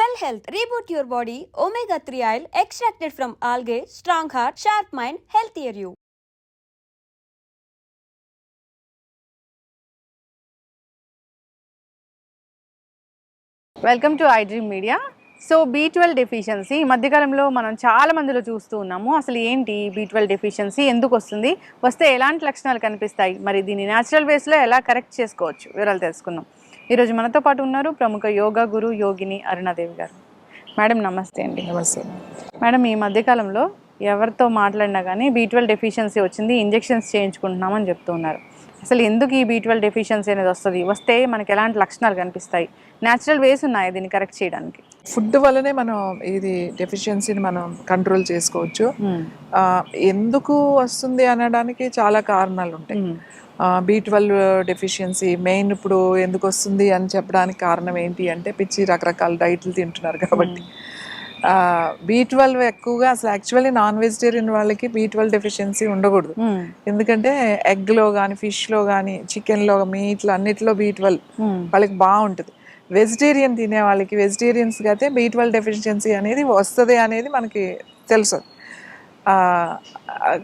Cell Health your body Body Omega 3 Oil from algae strong heart sharp mind health here you welcome to iDream media so B twelve deficiency ఈ మధ్యకాలంలో మనం చాలా మందిలో చూస్తూ ఉన్నాము. అసలు ఏంటి బీ ట్వెల్వ్ డెఫిషియన్సీ ఎందుకు వస్తుంది? వస్తే ఎలాంటి లక్షణాలు కనిపిస్తాయి? మరి దీన్ని న్యాచురల్ వేస్లో ఎలా కరెక్ట్ చేసుకోవచ్చు? వివరాలు తెలుసుకుందాం. ఈరోజు మనతో పాటు ఉన్నారు ప్రముఖ యోగా గురు యోగిని అరుణాదేవి గారు. మేడం నమస్తే అండి. నమస్తే. మేడం ఈ మధ్యకాలంలో ఎవరితో మాట్లాడినా కానీ బీ ట్వెల్వ్ డెఫిషియన్సీ వచ్చింది ఇంజెక్షన్స్ చేయించుకుంటున్నామని చెప్తూ ఉన్నారు. అసలు ఎందుకు ఈ బీ ట్వెల్వ్ డెఫిషియన్సీ అనేది వస్తుంది? వస్తే మనకి ఎలాంటి లక్షణాలు కనిపిస్తాయి? న్యాచురల్ వేస్ ఉన్నాయి దీన్ని కరెక్ట్ చేయడానికి? ఫుడ్ వల్లనే మనం ఇది డెఫిషియన్సీని మనం కంట్రోల్ చేసుకోవచ్చు. ఆ, ఎందుకు వస్తుంది అనడానికి చాలా కారణాలు ఉంటాయి బీ ట్వెల్వ్ డెఫిషియన్సీ మెయిన్ ఇప్పుడు ఎందుకు వస్తుంది అని చెప్పడానికి కారణం ఏంటి అంటే పిచ్చి రకరకాల డైట్లు తింటున్నారు కాబట్టి. బీ ట్వెల్వ్ ఎక్కువగా అసలు యాక్చువల్లీ నాన్ వెజిటేరియన్ వాళ్ళకి బీ ట్వెల్వ్ డెఫిషియన్సీ ఉండకూడదు. ఎందుకంటే ఎగ్లో కానీ ఫిష్లో కానీ చికెన్లో మీట్లో అన్నిట్లో బీ ట్వెల్వ్ వాళ్ళకి బాగుంటుంది. వెజిటేరియన్ తినే వాళ్ళకి వెజిటేరియన్స్కి అయితే బీ ట్వెల్వ్ డెఫిషియన్సీ అనేది వస్తుంది అనేది మనకి తెలుసు.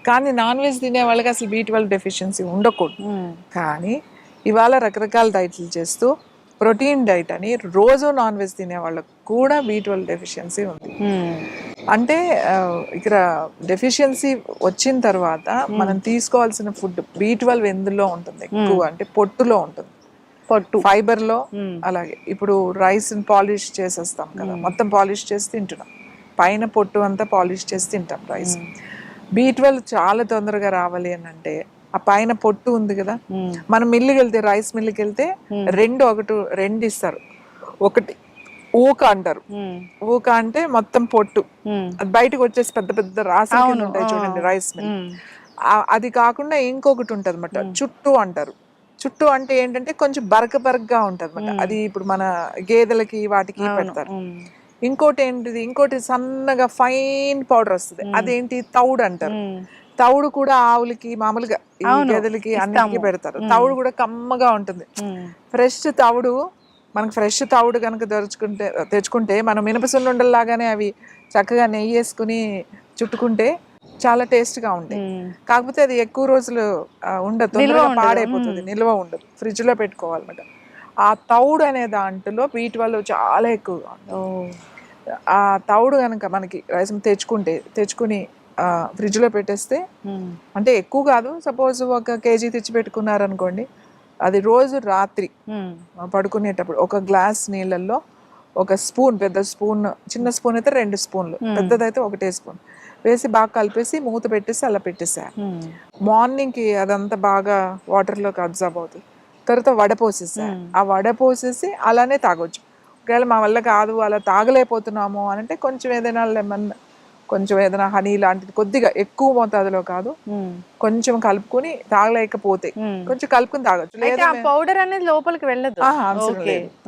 కానీ నాన్ వెజ్ తినే వాళ్ళకి అసలు బీ ట్వెల్వ్ డెఫిషియన్సీ ఉండకూడదు. కానీ ఇవాళ రకరకాల డైట్లు చేస్తూ ప్రోటీన్ డైట్ అని రోజు నాన్ వెజ్ తినే వాళ్ళకి కూడా బీ ట్వెల్వ్ డెఫిషియన్సీ ఉంది. అంటే ఆ, ఇక్కడ డెఫిషియన్సీ వచ్చిన తర్వాత మనం తీసుకోవాల్సిన ఫుడ్ బీ ట్వెల్వ్ ఎందులో ఉంటుంది? ఎక్కువ అంటే పొట్టులో ఉంటుంది. పొట్టు. ఫైబర్లో అలాగే. ఇప్పుడు రైస్ పాలిష్ చేసేస్తాం కదా. మొత్తం పాలిష్ చేసి తింటున్నాం. పైన పొట్టు అంతా పాలిష్ చేసి తింటాం రైస్. బీ ట్వెల్వ్ చాలా తొందరగా రావాలి అని అంటే ఆ పైన పొట్టు ఉంది కదా మనం మిల్లుకి వెళ్తే రైస్ మిల్లుకి వెళ్తే రెండు ఒకటి రెండు ఇస్తారు. ఒకటి ఊక అంటారు. ఊక అంటే మొత్తం పొట్టు. అది బయటకు వచ్చేసి పెద్ద పెద్ద రాసి ఉంటాయి చూడండి రైస్ మిల్. అది కాకుండా ఇంకొకటి ఉంటుంది అనమాట చుట్టూ అంటారు. చుట్టూ అంటే ఏంటంటే కొంచెం బరక బరకగా ఉంటుంది అనమాట అది ఇప్పుడు మన గేదెలకి వాటికి పెడతారు. ఇంకోటి ఏంటిది? ఇంకోటి సన్నగా ఫైన్ పౌడర్ వస్తుంది. అదేంటి? తౌడు అంటారు. తౌడు కూడా ఆవులకి మామూలుగా గేదెలకి అన్నిటికీ పెడతారు. తౌడు కూడా కమ్మగా ఉంటుంది. ఫ్రెష్ తవుడు మనకు ఫ్రెష్ తవుడు కనుక తెరుచుకుంటే తెచ్చుకుంటే మనం మినపసున్నుండల్లాగానే అవి చక్కగా నెయ్యి వేసుకుని చుట్టుకుంటే చాలా టేస్ట్గా ఉంటాయి కాకపోతే అది ఎక్కువ రోజులు ఉండదు. పాడైపోతుంది. నిల్వ ఉండదు. ఫ్రిడ్జ్లో పెట్టుకోవాలన్నమాట ఆ తౌడు అనే దాంట్లో వీటి వల్ల చాలా ఎక్కువగా ఆ తౌడు కనుక మనకి రైస్ తెచ్చుకుంటే తెచ్చుకుని ఫ్రిడ్జ్లో పెట్టేస్తే అంటే ఎక్కువ కాదు సపోజ్ ఒక కేజీ తెచ్చి పెట్టుకున్నారనుకోండి అది రోజు రాత్రి పడుకునేటప్పుడు ఒక గ్లాస్ నీళ్ళల్లో ఒక స్పూన్ పెద్ద స్పూన్ చిన్న స్పూన్ అయితే రెండు స్పూన్లు పెద్దదైతే ఒకటే స్పూన్ వేసి బాగా కలిపేసి మూత పెట్టేసి అలా పెట్టేసేయాలి మార్నింగ్కి అదంతా బాగా వాటర్లోకి అబ్జర్వ్ అవుతుంది. తర్వాత వడపోసేసేయాలి ఆ వడపోసేసి అలానే తాగొచ్చు. ఒకవేళ మా వల్ల కాదు అలా తాగలేకపోతున్నాము అని అంటే కొంచెం ఏదైనా లెమన్ కొంచెం ఏదైనా హనీ లాంటిది కొద్దిగా ఎక్కువ మోతాదులో కాదు. కొంచెం కలుపుకొని తాగలేకపోతే కొంచెం కలుపుకొని తాగొచ్చు. లేదా పౌడర్ అనేది లోపలికి వెళ్ళదు.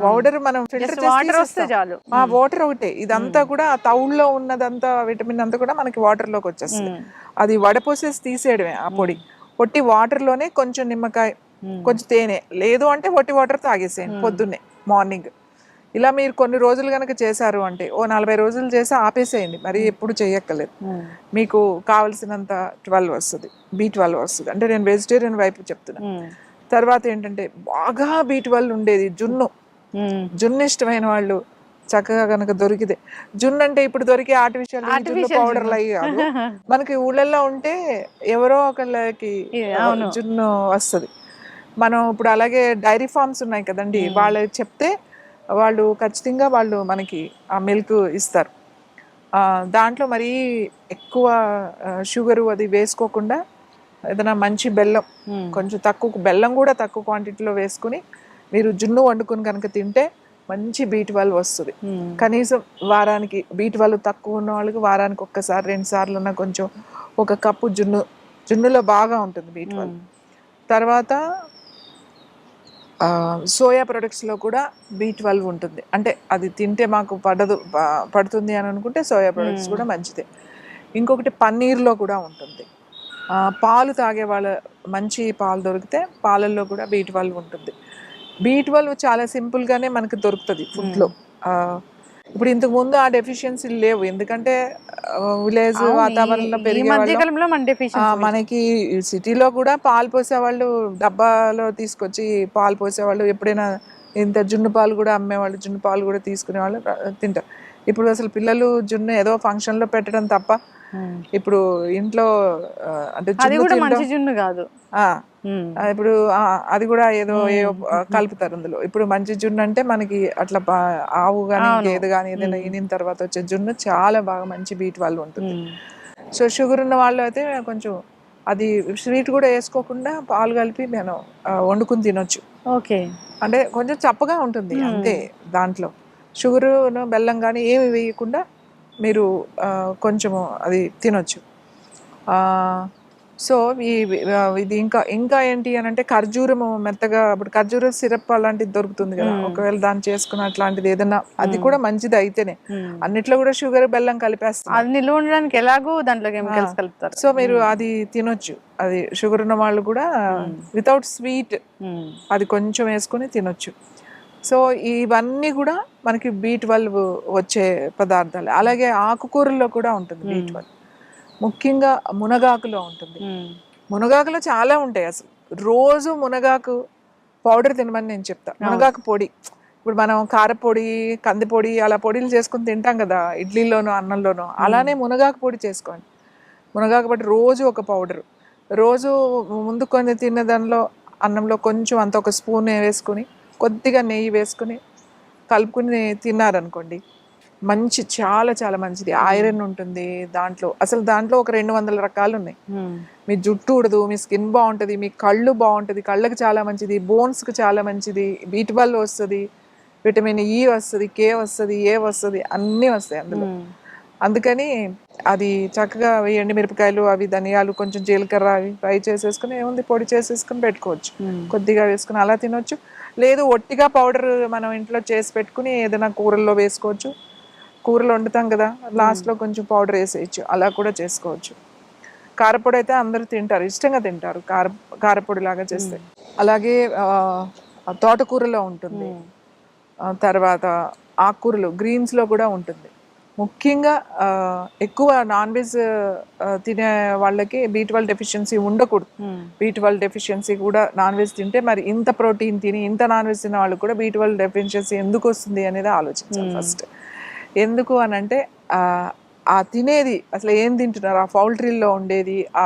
పౌడర్ మనం ఫిల్టర్ వాటర్ వస్తే చాలు. ఆ వాటర్ ఒకటే. ఇదంతా కూడా ఆ తౌడులో ఉన్నదంతా విటమిన్ అంతా కూడా మనకి వాటర్లోకి వచ్చేస్తుంది. అది వడపోసేసి తీసేయడమే ఆ పొడి. పొట్టి వాటర్లోనే కొంచెం నిమ్మకాయ కొంచెం తేనె లేదు అంటే పొట్టి వాటర్ తాగేసేయండి పొద్దున్నే మార్నింగ్. ఇలా మీరు కొన్ని రోజులు కనుక చేశారు అంటే ఓ నలభై రోజులు చేసి ఆపేసేయండి మరి ఎప్పుడు చేయక్కర్లేదు మీకు కావలసినంత ట్వెల్వ్ వస్తుంది బీ ట్వెల్వ్ వస్తుంది. అంటే నేను వెజిటేరియన్ వైపు చెప్తున్నా. తర్వాత ఏంటంటే బాగా బీ ట్వెల్వ్ ఉండేది జున్ను. జున్ను ఇష్టమైన వాళ్ళు చక్కగా కనుక దొరికితే జున్ను అంటే ఇప్పుడు దొరికే ఆర్టిఫిషియల్ జున్ను పౌడర్లు అయ్యి కాదు. మనకి ఊళ్ళల్లో ఉంటే ఎవరో ఒకళ్ళకి జున్ను వస్తుంది. మనం ఇప్పుడు అలాగే డైరీ ఫార్మ్స్ ఉన్నాయి కదండి. వాళ్ళు చెప్తే వాళ్ళు ఖచ్చితంగా వాళ్ళు మనకి ఆ మిల్క్ ఇస్తారు. దాంట్లో మరీ ఎక్కువ షుగరు అది వేసుకోకుండా ఏదైనా మంచి బెల్లం కొంచెం తక్కువ బెల్లం కూడా తక్కువ క్వాంటిటీలో వేసుకుని మీరు జున్ను వండుకుని కనుక తింటే మంచి బీట్ వాళ్ళు వస్తుంది. కనీసం వారానికి బీట్ వాళ్ళు తక్కువ ఉన్న వాళ్ళకి వారానికి ఒక్కసారి రెండు సార్లు ఉన్న కొంచెం ఒక కప్పు జున్ను జున్నులో బాగా ఉంటుంది బీట్ వాళ్ళు తర్వాత సోయా ప్రొడక్ట్స్లో కూడా బీ ట్వెల్వ్ ఉంటుంది. అంటే అది తింటే మాకు పడదు పడుతుంది అని అనుకుంటే సోయా ప్రొడక్ట్స్ కూడా మంచిదే. ఇంకొకటి పన్నీర్లో కూడా ఉంటుంది. పాలు తాగే వాళ్ళ మంచి పాలు దొరికితే పాలల్లో కూడా బీ ట్వెల్వ్ ఉంటుంది. బీ ట్వెల్వ్ చాలా సింపుల్గానే మనకి దొరుకుతుంది ఫుడ్లో. ఇప్పుడు ఇంతకు ముందు ఆ డెఫిషియన్సీ లేవు. ఎందుకంటే విలేజ్ వాతావరణంలో పెరిగే వాళ్ళు మనకి సిటీలో కూడా పాలు పోసేవాళ్ళు డబ్బాలో తీసుకొచ్చి పాలు పోసేవాళ్ళు ఎప్పుడైనా ఇంత జున్ను పాలు కూడా అమ్మేవాళ్ళు జున్ను పాలు కూడా తీసుకునేవాళ్ళు ర- తింటారు. ఇప్పుడు అసలు పిల్లలు జున్ను ఏదో ఫంక్షన్లో పెట్టడం తప్ప ఇప్పుడు ఇంట్లో అంటే జున్ను కాదు. ఇప్పుడు అది కూడా ఏదో కలుపుతారు అందులో ఇప్పుడు మంచి జున్ను అంటే మనకి అట్లా ఆవు కానీ. గేదె కానీ ఏదైనా ఈనిన తర్వాత వచ్చే జున్ను చాలా బాగా మంచి బీట్ వాళ్ళు ఉంటుంది. సో షుగర్ ఉన్న వాళ్ళు అయితే కొంచెం అది స్వీట్ కూడా వేసుకోకుండా పాలు కలిపి నేను ఆ, వండుకుని తినొచ్చు. ఓకే. అంటే కొంచెం చప్పగా ఉంటుంది అంతే దాంట్లో. షుగరు బెల్లం కానీ ఏమి వేయకుండా మీరు కొంచెము అది తినొచ్చు. ఆ, సో ఈ ఇది ఇంకా ఇంకా ఏంటి అని అంటే ఖర్జూరము మెత్తగా ఇప్పుడు ఖర్జూరం సిరప్ అలాంటిది దొరుకుతుంది కదా. ఒకవేళ దాన్ని చేసుకున్న అట్లాంటిది ఏదైనా అది కూడా మంచిది అయితేనే. అన్నిట్లో కూడా షుగర్ బెల్లం కలిపేస్తారు అది నిల్వ ఉండడానికి ఎలాగో దాంట్లో కెమికల్స్ కలుపుతారు. సో మీరు అది తినొచ్చు. అది షుగర్ ఉన్న వాళ్ళు కూడా వితౌట్ స్వీట్. అది కొంచెం వేసుకొని తినొచ్చు. సో ఇవన్నీ కూడా మనకి బీ ట్వెల్వ్ వచ్చే పదార్థాలు. అలాగే ఆకుకూరల్లో కూడా ఉంటుంది బీ ట్వెల్వ్ ముఖ్యంగా మునగాకులో ఉంటుంది. మునగాకులో చాలా ఉంటాయి అసలు. రోజు మునగాకు పౌడర్ తినమని నేను చెప్తా. మునగాకు పొడి. ఇప్పుడు మనం కారపొడి కందిపొడి అలా పొడిలు చేసుకుని తింటాం కదా ఇడ్లీలోనో అన్నంలోనో అలానే మునగాకు పొడి చేసుకోండి. మునగాకు పొడి రోజు ఒక పౌడర్. రోజు ముందు కొన్ని తిన్న దానిలో అన్నంలో కొంచెం అంత ఒక స్పూన్ వేసుకుని కొద్దిగా నెయ్యి వేసుకుని కలుపుకుని తిన్నారనుకోండి మంచి చాలా చాలా మంచిది. ఐరన్ ఉంటుంది దాంట్లో. అసలు దాంట్లో ఒక రెండు వందల రకాలు ఉన్నాయి. మీ జుట్టు ఉడదు మీ స్కిన్ బాగుంటుంది మీ కళ్ళు బాగుంటుంది కళ్ళకి చాలా మంచిది బోన్స్కి చాలా మంచిది బీట్ బల్ వస్తుంది విటమిన్ ఈ వస్తుంది కే వస్తుంది ఏ వస్తుంది అన్నీ వస్తాయి అందులో. అందుకని అది చక్కగా ఎండు మిరపకాయలు అవి ధనియాలు కొంచెం జీలకర్ర అవి ఫ్రై చేసేసుకుని ఏముంది పొడి చేసేసుకుని పెట్టుకోవచ్చు. కొద్దిగా వేసుకుని అలా తినొచ్చు. లేదు ఒట్టిగా పౌడర్ మనం ఇంట్లో చేసి పెట్టుకుని ఏదైనా కూరల్లో వేసుకోవచ్చు. కూరలు వండుతాం కదా లాస్ట్లో కొంచెం పౌడర్ వేసేయచ్చు అలా కూడా చేసుకోవచ్చు. కారపొడి అయితే అందరూ తింటారు ఇష్టంగా తింటారు కార కారపొడి లాగా చేస్తే. అలాగే తోటకూరలో ఉంటుంది. తర్వాత ఆకుకూరలు గ్రీన్స్లో కూడా ఉంటుంది. ముఖ్యంగా ఎక్కువ నాన్ వెజ్ తినే వాళ్ళకి బీ ట్వెల్వ్ డెఫిషియన్సీ ఉండకూడదు. బీ ట్వెల్వ్ డెఫిషియన్సీ కూడా నాన్ వెజ్ తింటే మరి ఇంత ప్రోటీన్ తిని ఇంత నాన్ వెజ్ తినే వాళ్ళకి కూడా బీ ట్వెల్వ్ డెఫిషియన్సీ ఎందుకు వస్తుంది అనేది ఆలోచించాలి ఫస్ట్. ఎందుకు అని అంటే ఆ, తినేది అసలు ఏం తింటున్నారు? ఆ పౌల్ట్రీల్లో ఉండేది ఆ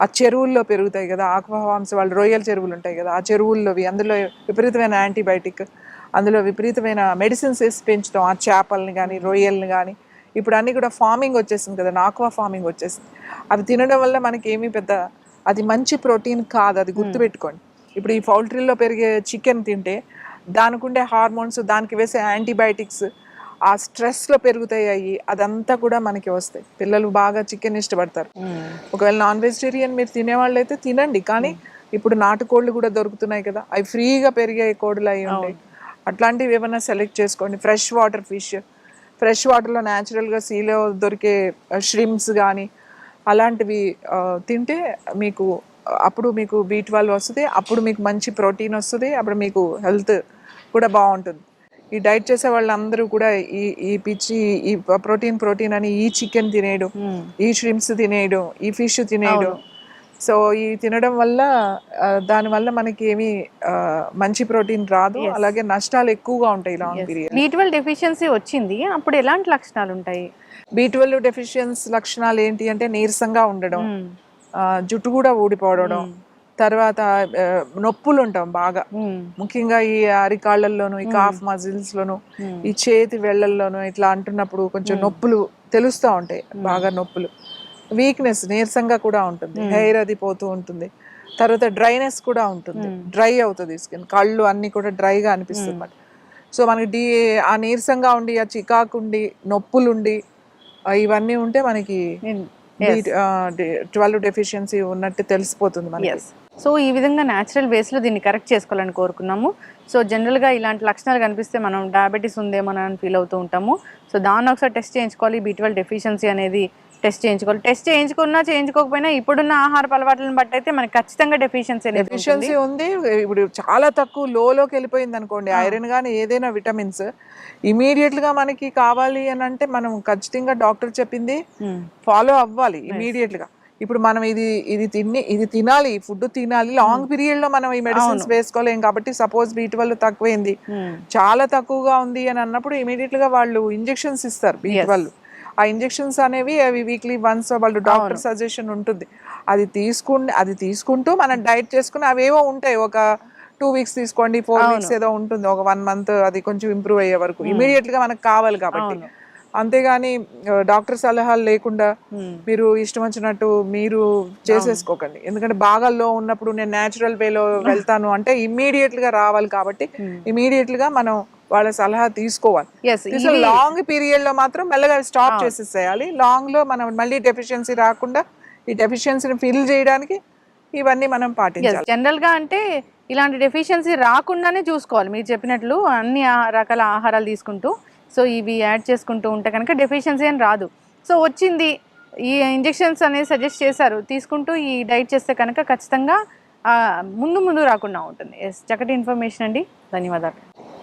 ఆ చెరువుల్లో పెరుగుతాయి కదా ఆక్వాఫార్మ్స్ వాళ్ళు రొయ్యల చెరువులు ఉంటాయి కదా ఆ చెరువుల్లోవి అందులో విపరీతమైన యాంటీబయాటిక్ అందులో విపరీతమైన మెడిసిన్స్ వేసి పెంచుతాం ఆ చేపల్ని కానీ రొయ్యల్ని కానీ ఇప్పుడు అన్నీ కూడా ఫార్మింగ్ వచ్చేసింది కదా ఆక్వా ఫార్మింగ్ వచ్చేసింది. అవి తినడం వల్ల మనకి ఏమీ పెద్ద అది మంచి ప్రోటీన్ కాదు అది గుర్తుపెట్టుకోండి ఇప్పుడు ఈ పౌల్ట్రీలో పెరిగే చికెన్ తింటే దానికి ఉండే హార్మోన్స్ దానికి వేసే యాంటీబయాటిక్స్ ఆ స్ట్రెస్లో పెరుగుతాయి అయ్యి అదంతా కూడా మనకి వస్తాయి. పిల్లలు బాగా చికెన్ ఇష్టపడతారు. ఒకవేళ నాన్ వెజిటేరియన్ మీరు తినేవాళ్ళు అయితే తినండి కానీ ఇప్పుడు నాటుకోళ్ళు కూడా దొరుకుతున్నాయి కదా అవి ఫ్రీగా పెరిగే కోళ్ళు అయి ఉంటాయి. అట్లాంటివి ఏమైనా సెలెక్ట్ చేసుకోండి. ఫ్రెష్ వాటర్ ఫిష్ ఫ్రెష్ వాటర్లో న్యాచురల్గా సీలో దొరికే ష్రిమ్స్ కానీ అలాంటివి తింటే మీకు అప్పుడు మీకు బీ ట్వెల్వ్ వస్తుంది అప్పుడు మీకు మంచి ప్రోటీన్ వస్తుంది అప్పుడు మీకు హెల్త్ కూడా బాగుంటుంది. ఈ డైట్ చేసే వాళ్ళందరూ కూడా ఈ ఈ పిచ్చి ఈ ప్రోటీన్ ప్రోటీన్ అని ఈ చికెన్ తినేయడం ఈ ష్రిమ్స్ తినేయడం ఈ ఫిష్ తినేయడం. సో ఈ తినడం వల్ల దానివల్ల మనకి ఏమీ మంచి ప్రోటీన్ రాదు. అలాగే నష్టాలు ఎక్కువగా ఉంటాయి long period B twelve deficiency వచ్చింది. అప్పుడు ఎలాంటి లక్షణాలు ఉంటాయి? బీ ట్వెల్వ్ డెఫిషియన్స్ లక్షణాలు ఏంటి అంటే నీరసంగా ఉండడం జుట్టు కూడా ఊడిపోవడం తర్వాత నొప్పులు ఉంటాం బాగా. ముఖ్యంగా ఈ అరికాళ్ళల్లోను ఈ కాఫ్ మజిల్స్ లోను ఈ చేతి వేళ్ళల్లోను ఇట్లా అంటున్నప్పుడు కొంచెం నొప్పులు తెలుస్తూ ఉంటాయి బాగా నొప్పులు. వీక్నెస్ నీరసంగా కూడా ఉంటుంది హెయిర్ అది పోతూ ఉంటుంది. తర్వాత డ్రైనెస్ కూడా ఉంటుంది డ్రై అవుతుంది స్కిన్ కళ్ళు అన్ని కూడా డ్రైగా అనిపిస్తుంది అన్నమాట. సో మనకి డి ఆ నీరసంగా ఉండి ఆ చికాకు ఉండి నొప్పులు ఉండి ఆ ఇవన్నీ ఉంటే మనకి ట్వెల్వ్ డెఫిషియన్సీ ఉన్నట్టు తెలిసిపోతుంది మనకి. సో ఈ విధంగా న్యాచురల్ వేస్లో దీన్ని కరెక్ట్ చేసుకోవాలని కోరుకున్నాము. సో జనరల్గా ఇలాంటి లక్షణాలు కనిపిస్తే మనం డయాబెటీస్ ఉందేమో అని ఫీల్ అవుతూ ఉంటాము. సో దాన్ని ఒకసారి టెస్ట్ చేయించుకోవాలి. బీ ట్వెల్వ్ డెఫిషియన్సీ అనేది టెస్ట్ చేయించుకోవాలి. టెస్ట్ చేయించుకున్నా చేయించుకోకపోయినా ఇప్పుడున్న ఆహార అలవాట్లను బట్టి అయితే మనకి ఖచ్చితంగా డెఫిషియన్సీ డెఫిషియన్సీ ఉంది. ఇప్పుడు చాలా తక్కువ లోలోకి వెళ్ళిపోయింది అనుకోండి. ఐరన్ కానీ ఏదైనా విటమిన్స్ ఇమీడియట్గా మనకి కావాలి అని అంటే మనం ఖచ్చితంగా డాక్టర్ చెప్పింది ఫాలో అవ్వాలి ఇమీడియట్గా. ఇప్పుడు మనం ఇది ఇది తిని ఇది తినాలి ఫుడ్ తినాలి లాంగ్ పీరియడ్లో మనం ఈ మెడిసిన్స్ వేసుకోలేం కాబట్టి సపోజ్ బీ ట్వెల్వ్ తక్కువైంది. చాలా తక్కువగా ఉంది అని అన్నప్పుడు ఇమీడియట్గా వాళ్ళు ఇంజెక్షన్స్ ఇస్తారు బీ ట్వెల్వ్. ఆ ఇంజెక్షన్స్ అనేవి అవి వీక్లీ వన్స్ వాళ్ళు డాక్టర్ సజెషన్ ఉంటుంది. అది తీసుకుని అది తీసుకుంటూ మనం డైట్ చేసుకుని అవేవో ఉంటాయి. ఒక టూ వీక్స్ తీసుకోండి ఫోర్ వీక్స్ ఏదో ఉంటుంది. ఒక వన్ మంత్ అది కొంచెం ఇంప్రూవ్ అయ్యే వరకు ఇమీడియట్గా మనకు కావాలి కాబట్టి. అంతేగాని డాక్టర్ సలహాలు లేకుండా మీరు ఇష్టం వచ్చినట్టు మీరు చేసేసుకోకండి. ఎందుకంటే బాగా లో ఉన్నప్పుడు నేను న్యాచురల్ వేలో వెళ్తాను అంటే ఇమీడియట్గా రావాలి కాబట్టి ఇమీడియట్గా మనం వాళ్ళ సలహా తీసుకోవాలి. లాంగ్ పీరియడ్లో మాత్రం మెల్లగా స్టాప్ చేసేసేయాలి. లాంగ్లో మనం మళ్ళీ డెఫిషియన్సీ రాకుండా ఈ డెఫిషియన్సీని ఫిల్ చేయడానికి ఇవన్నీ మనం పాటించాలి. జనరల్గా అంటే ఇలాంటి డెఫిషియన్సీ రాకుండానే చూసుకోవాలి. మీరు చెప్పినట్లు అన్ని రకాల ఆహారాలు తీసుకుంటూ సో ఇవి యాడ్ చేసుకుంటూ ఉంటే కనుక డెఫిషియన్సీ అని రాదు. సో వచ్చింది ఈ ఇంజెక్షన్స్ అనేది సజెస్ట్ చేశారు. తీసుకుంటూ ఈ డైట్ చేస్తే కనుక ఖచ్చితంగా ముందు ముందు రాకుండా ఉంటుంది. ఎస్ చక్కటి ఇన్ఫర్మేషన్ అండి. ధన్యవాదాలు.